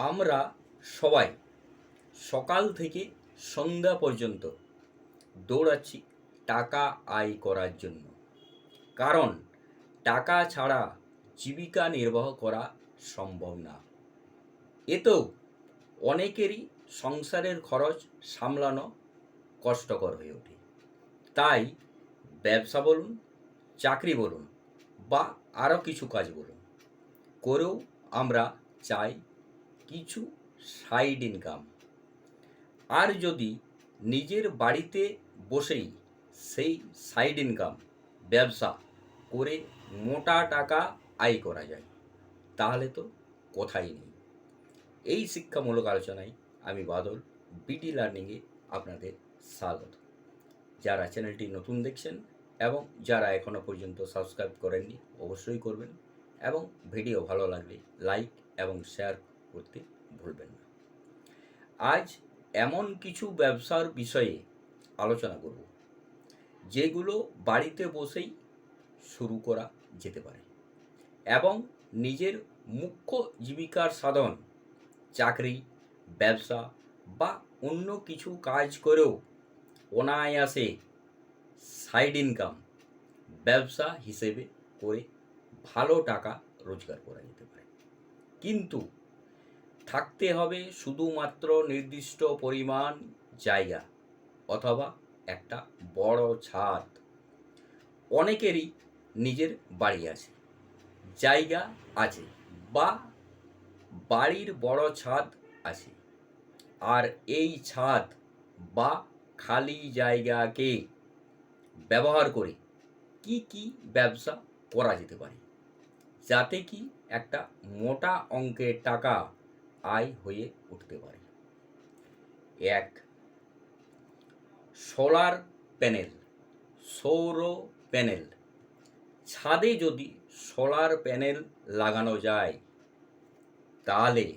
আমরা সবাই সকাল থেকে সন্ধ্যা পর্যন্ত দৌড়াচ্ছি টাকা আয় করার জন্য। কারণ টাকা ছাড়া জীবিকা নির্বাহ করা সম্ভব না। এতেও অনেকেরই সংসারের খরচ সামলানো কষ্টকর হয়ে ওঠে। তাই ব্যবসা বলুন, চাকরি বলুন বা আরও কিছু কাজ বলুন, করেও আমরা চাই কিছু সাইড ইনকাম আর যদি নিজের বাড়িতে বসেই সেই সাইড ইনকাম ব্যবসা করে মোটা টাকা আয় করা যায়, তাহলে তো কথাই নেই। এই শিক্ষামূলক আলোচনায় আমি বাদল বিটি লার্নিংয়ে আপনাদের স্বাগত। যারা চ্যানেলটি নতুন দেখছেন এবং যারা এখনও পর্যন্ত সাবস্ক্রাইব করেননি, অবশ্যই করবেন এবং ভিডিও ভালো লাগলে লাইক এবং শেয়ার করতে ভুলবেন না। আজ এমন কিছু ব্যবসার বিষয়ে আলোচনা করব, যেগুলো বাড়িতে বসেই শুরু করা যেতে পারে এবং নিজের মুখ্য জীবিকার সাধন, চাকরি, ব্যবসা বা অন্য কিছু কাজ করেও অনায়াসে সাইড ইনকাম ব্যবসা হিসেবে করে ভালো টাকা রোজগার করা যেতে পারে। কিন্তু থাকতে হবে শুধুমাত্র নির্দিষ্ট পরিমাণ জায়গা অথবা একটা বড় ছাদ। অনেকেরই নিজের বাড়ি আছে, জায়গা আছে বা বাড়ির বড় ছাদ আছে। আর এই ছাদ বা খালি জায়গাকে ব্যবহার করে কি কি ব্যবসা করা যেতে পারে, যাতে কি একটা মোটা অঙ্কের টাকা আয় হয়ে উঠতে পারে। এক, সোলার প্যানেল, সৌর প্যানেল। ছাদে যদি সোলার প্যানেল লাগানো যায়, তাহলে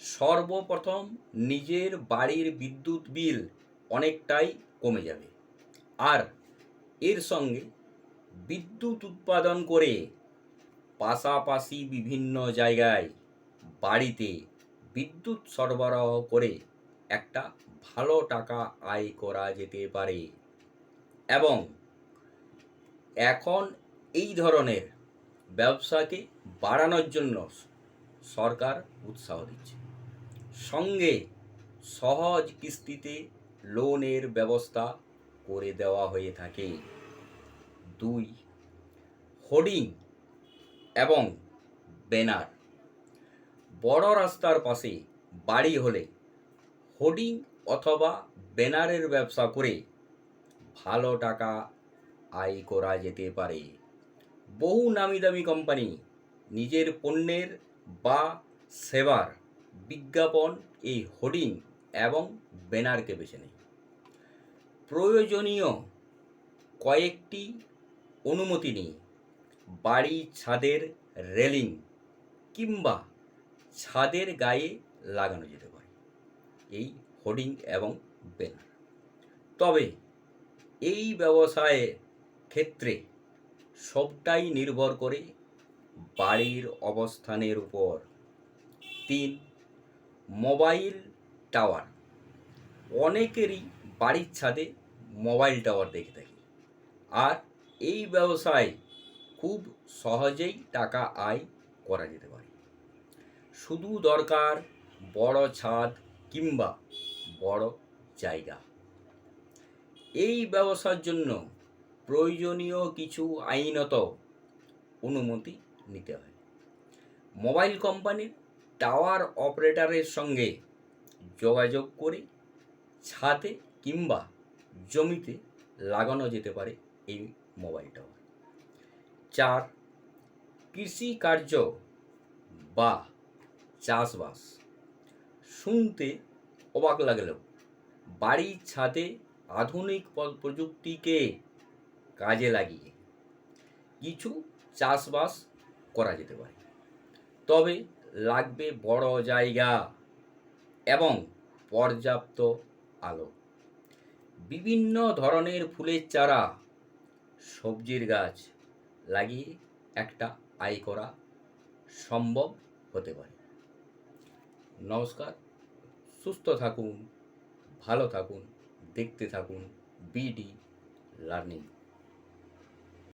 সর্বপ্রথম নিজের বাড়ির বিদ্যুৎ বিল অনেকটাই কমে যাবে। আর এর সঙ্গে বিদ্যুৎ উৎপাদন করে পাশাপাশি বিভিন্ন জায়গায় বাড়িতে বিদ্যুৎ সরবরাহ করে একটা ভালো টাকা আয় করা যেতে পারে। এবং এখন এই ধরনের ব্যবসাকে বাড়ানোর জন্য সরকার উৎসাহ দিচ্ছে। সঙ্গে সহজ কিস্তিতে লোনের ব্যবস্থা করে দেওয়া হয়ে থাকে। দুই, হোর্ডিং এবং ব্যানার। বড় রাস্তার পাশে বাড়ি হলে, হোর্ডিং অথবা ব্যানারের ব্যবসা করে ভালো টাকা আয় করা যেতে পারে। বহু নামি দামি কোম্পানি নিজের পণ্যের বা সেবার বিজ্ঞাপন এই হোর্ডিং এবং ব্যানারকে বেছে নেয়। প্রয়োজনীয় কয়েকটি অনুমতি নিয়ে বাড়ি ছাদের রেলিং কিংবা ছাদের গায়ে লাগানো যেতে পারে। এই হোর্ডিং এবং ব্যানার তবে এই ব্যবসায়ের ক্ষেত্রে সবটাই নির্ভর করে বাড়ির অবস্থানের উপর। তিন, মোবাইল টাওয়ার। অনেকেরই বাড়ির ছাদে মোবাইল টাওয়ার দেখে থাকি। আর এই ব্যবসায় খুব সহজেই টাকা আয় করা যেতে পারে। শুধু দরকার বড় ছাদ কিংবা বড় জায়গা। এই ব্যবসার জন্য প্রয়োজনীয় কিছু আইনত অনুমতি নিতে হয়। মোবাইল কোম্পানির টাওয়ার অপারেটরের সঙ্গে যোগাযোগ করে ছাদে কিংবা জমিতে লাগানো যেতে পারে এই মোবাইল টাওয়ার। চার কৃষিকার্য বা চাষবাস। শুনতে অবাক লাগলেও বাড়ির ছাদে আধুনিক প্রযুক্তিকে কাজে লাগিয়ে কিছু চাষবাস করা যেতে পারে। তবে লাগবে বড় জায়গা এবং পর্যাপ্ত আলো। বিভিন্ন ধরনের ফুলের চারা, সবজির গাছ লাগিয়ে একটা আয় করা সম্ভব হতে পারে। নমস্কার। সুস্থ থাকুন ভালো থাকুন দেখতে থাকুন বিডি লার্নিং